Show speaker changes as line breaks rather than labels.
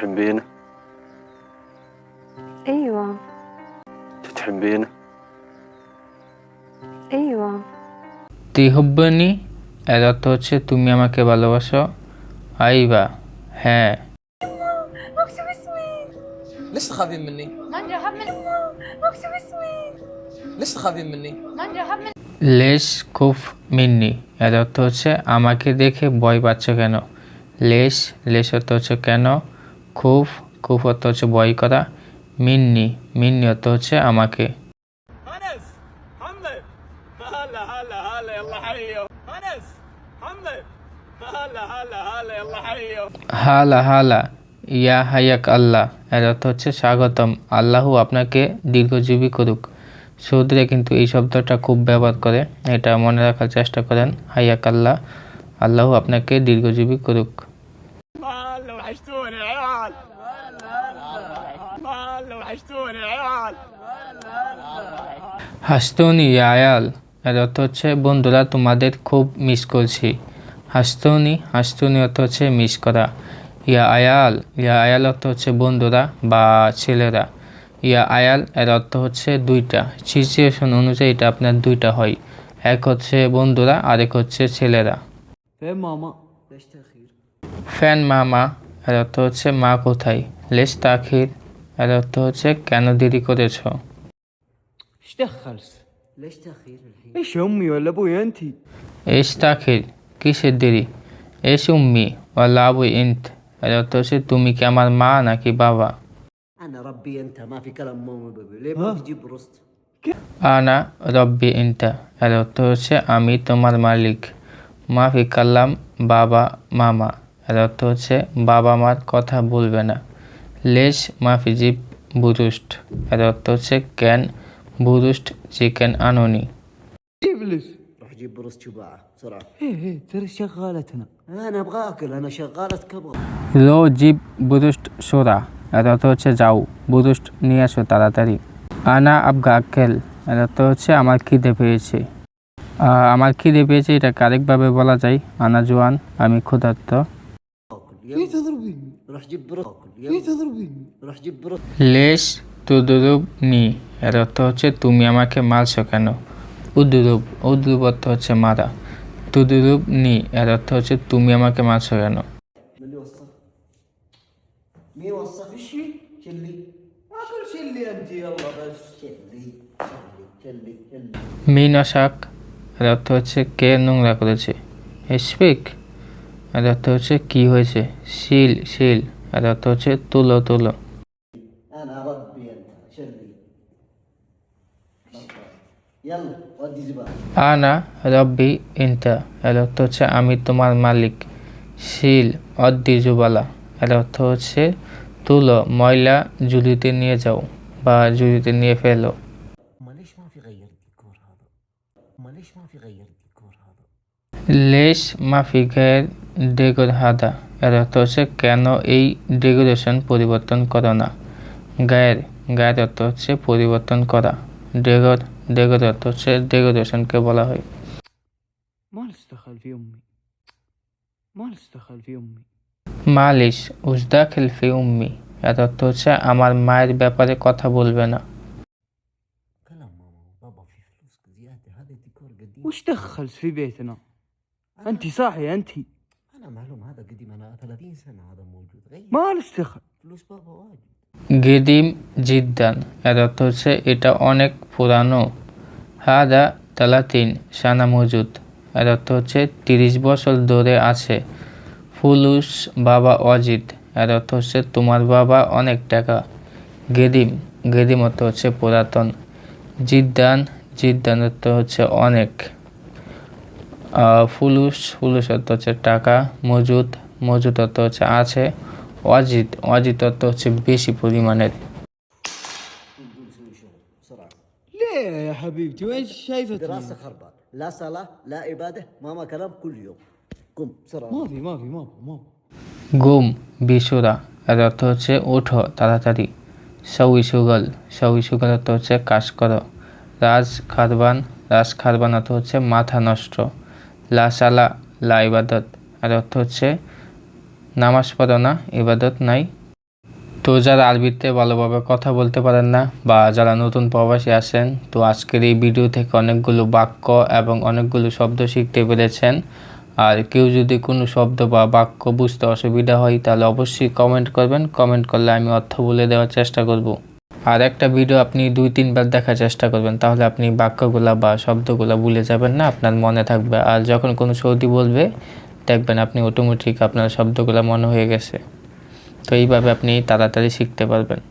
تحبينه
أيوة
تحبينه
أيوة
তিহব্বনি এর অর্থ হচ্ছে তুমি আমাকে ভালোবাসো আইবা হ্যাঁ
اكتب اسمي
ليش تخافين مني؟
من جهب من
اكتب اسمي
ليش تخافين مني؟
من جهب من
লেশ খুব মিন্নি এর অর্থ হচ্ছে আমাকে দেখে ভয় পাচ্ছ কেন লেশ লেশ অর্থ হচ্ছে কেন খুব খুব অর্থ হচ্ছে বয় করা মিন্নি মিন্নি অর্থ হচ্ছে আমাকে। হালা হালা ইয়া হায়াক আল্লাহ এর অর্থ হচ্ছে স্বাগতম আল্লাহ আপনাকে দীর্ঘজীবী করুক। সৌদিরা কিন্তু এই শব্দটা খুব ব্যবহার করে এটা মনে রাখার চেষ্টা করেন হায়াক আল্লাহ আল্লাহ আপনাকে দীর্ঘজীবী করুক। হাসতুনি আয়াল এর অর্থ হচ্ছে বন্ধুরা তোমাদের খুব মিস করছি। হাসতুনি হাসতুনি অর্থ হচ্ছে মিস করা। ইয়া আয়াল ইয়া আয়াল অর্থ হচ্ছে বন্ধুরা বা ছেলেরা। ইয়া আয়াল এর অর্থ হচ্ছে দুইটা। সিচুয়েশন অনুযায়ী এটা আপনার দুইটা হয়। এক হচ্ছে বন্ধুরা আরেক হচ্ছে ছেলেরা। ফ্যান মামা। এর অর্থ হচ্ছে মা কোথায়? লেস তাখির এর অর্থ হচ্ছে কেন দেরি করেছ? ইস্তাখির কিসের দেরি? এস উম্মি ও লাভ ইন্ত এর অর্থ হচ্ছে তুমি কি আমার মা নাকি বাবা? আনা রব্বি ইন্তা এর অর্থ হচ্ছে আমি তোমার মালিক। মাফি কাল্লাম বাবা মামা। এর অর্থ হচ্ছে বাবা মার কথা বলবে না। লেশ মাফি জিব বুরুষ্ট এর অর্থ হচ্ছে ক্যান বুরুষ্ট চিকেন আননি
ابلس
روح جيب رست شباعة بسرعة
ايه ايه ترى شغالتنا
أنا أبغى أكل أنا شغالتك أبغى
লো জিব বুরুষ্ট সোরা এর অর্থ হচ্ছে যাও বুরুষ্ট নিয়ে আসো তাড়াতাড়ি আনা আবগা আক্কেল এর অর্থ হচ্ছে আমার খিদে পেয়েছে আহ, আমার খিদে পেয়েছে এটা আরেকভাবে বলা যায় আনা জোয়ান আমি ক্ষুধার্ত
روح جيب رست أكل
ليه
يلا
تضربيني؟
روح جيب رست
লেশ তুদুরুব নি এর অর্থ হচ্ছে তুমি আমাকে মারছো কেন উদ্রুব উদ্রুব অর্থ হচ্ছে মারা তুদুরুব নি এর অর্থ হচ্ছে তুমি আমাকে মারছো কেন
من اللي وصل؟ مين وصل؟ ايش شلي
اقول شلي انت يلا بس
شلي شلي شلي
মিনশাক এর অর্থ হচ্ছে কে নোংরা করেছে স্পিক আর অর্থ হচ্ছে কি হয়েছে? শিল শিল। আর অর্থ হচ্ছে তুলো তুলো। আনা রব্বি ইন্টা এর অর্থ হচ্ছে আমি তোমার মালিক। শিল অদ্দিজুবালা। এর অর্থ হচ্ছে তুলো ময়লা জুলিতে নিয়ে যাও বা জুলিতে নিয়ে ফেলো। লেশ মাফি গায়ের ডেগর হাদা এর অর্থ হচ্ছে কেন এই ডেকোরেশন পরিবর্তন করো না গায়ের গায়ের অর্থ হচ্ছে পরিবর্তন করা ডেগর ডেগর অর্থ হচ্ছে ডেকোরেশনকে বলা হয়
ما لس دخل في امي ما لس دخل في امي
মালিশ উজদা খেলফি উম্মি এর অর্থ হচ্ছে আমার মায়ের ব্যাপারে কথা বলবে না
كلام ماما وبابا في فلوس زيادة هذا ديكور قديم
وش دخل في بيتنا؟ انت صاحي انت
أنا معلوم هذا قديم أنا 30 سنة هذا موجود غير
ما لس دخل
فلوس بابا واجد
গেদিম জিদ্দান এর অর্থ হচ্ছে এটা অনেক পুরানো হাদা তালাতিন সানা মজুদ এর অর্থ হচ্ছে তিরিশ বছর ধরে আছে ফুলুস বাবা অজিত এর অর্থ হচ্ছে তোমার বাবা অনেক টাকা গেদিম গেদিম অর্থ হচ্ছে পুরাতন জিদ্দান জিদ্দান অর্থ হচ্ছে অনেক আহ, ফুলুস ফুলুস অর্থ হচ্ছে টাকা মজুদ মজুদ অর্থ হচ্ছে আছে অজিত অজিত অর্থ হচ্ছে বেশি পরিমাণের
نقول نسوي شغل بسرعة
ليه يا حبيبتي وين شايفتني؟
دراسة خربان لا صلاة لا عبادة ماما كلام كل يوم قم بسرعة
ما في ما في ما في ما في
গুম বিশুরা এর অর্থ হচ্ছে ওঠো তাড়াতাড়ি সউই সুগল সউই সুগল অর্থ হচ্ছে কাজ করো রাজ খারবান রাজ খারবান অর্থ হচ্ছে মাথা নষ্ট লা সালা, লা ইবাদত। এর অর্থ হচ্ছে নামাজ পড়ো না, ইবাদত নাই। তো যারা আরবিতে ভালোভাবে কথা বলতে পারেন না বা যারা নতুন প্রবাসী আসেন তো আজকের এই ভিডিও থেকে অনেকগুলো বাক্য এবং অনেকগুলো শব্দ শিখতে পেরেছেন। আর কেউ যদি কোনো শব্দ বা বাক্য বুঝতে অসুবিধা হয়, তাহলে অবশ্যই কমেন্ট করবেন। কমেন্ট করলে আমি অর্থ বলে দেওয়ার চেষ্টা করব। আর একটা ভিডিও আপনি দুই, তিনবার দেখার চেষ্টা করবেন, তাহলে আপনি বাক্যগুলা বা শব্দগুলা ভুলে যাবেন না, আপনার মনে থাকবে। আর যখন কোনো সৌদি বলবে, দেখবেন আপনি অটোমেটিক আপনার শব্দগুলো মনে হয়ে গেছে। তো এইভাবে আপনি তাড়াতাড়ি শিখতে পারবেন।